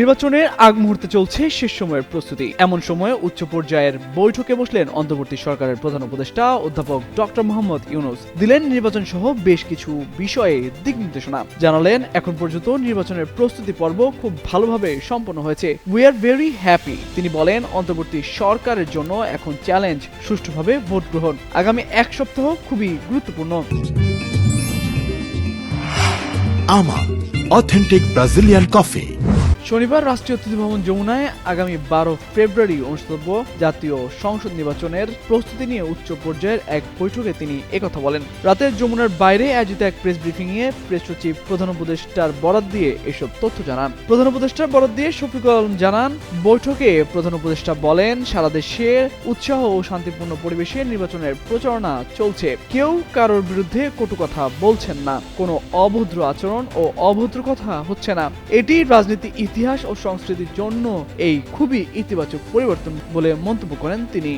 নির্বাচনের আগ মুহূর্তে চলছে শেষ সময়ের প্রস্তুতি। এমন সময়ে উচ্চ পর্যায়ের বৈঠকে বসলেন অন্তর্বর্তী সরকারের প্রধান উপদেষ্টা অধ্যাপক ডক্টর মোহাম্মদ ইউনুস। দিলেন নির্বাচন সহ বেশ কিছু বিষয়ে দিক নির্দেশনা। জানালেন, এখন পর্যন্ত নির্বাচনের প্রস্তুতি পর্ব খুব ভালোভাবে সম্পন্ন হয়েছে। উই আর ভেরি হ্যাপি তিনি বলেন, অন্তর্বর্তী সরকারের জন্য এখন চ্যালেঞ্জ সুষ্ঠুভাবে ভোট গ্রহণ। আগামী এক সপ্তাহ খুবই গুরুত্বপূর্ণ। আমা অথেন্টিক ব্রাজিলিয়ান কফি শনিবার রাষ্ট্রীয় অতিথি ভবন যমুনায় আগামী বারো ফেব্রুয়ারি অনুষ্ঠিতব্য জাতীয় সংসদ নির্বাচনের প্রস্তুতি নিয়ে উচ্চ পর্যায়ের এক বৈঠকে তিনি একথা বলেন। রাতে যমুনার বাইরে আয়োজিত এক প্রেস ব্রিফিং এ প্রেস সচিব, প্রধান উপদেষ্টার বরাত দিয়ে এসব তথ্য জানান। প্রধান উপদেষ্টার বরাত দিয়ে শফিকুল আলম জানান, বৈঠকে প্রধান উপদেষ্টা বলেন, সারা দেশের উৎসাহ ও শান্তিপূর্ণ পরিবেশে নির্বাচনের প্রচারণা চলছে। কেউ কারোর বিরুদ্ধে কটু কথা বলছেন না। কোনো অভদ্র আচরণ ও অভদ্র কথা হচ্ছে না। এটি রাজনীতি ইতিহাস ও সংস্কৃতির জন্য এই খুবই ইতিবাচক পরিবর্তন বলে মন্তব্য করেন তিনি।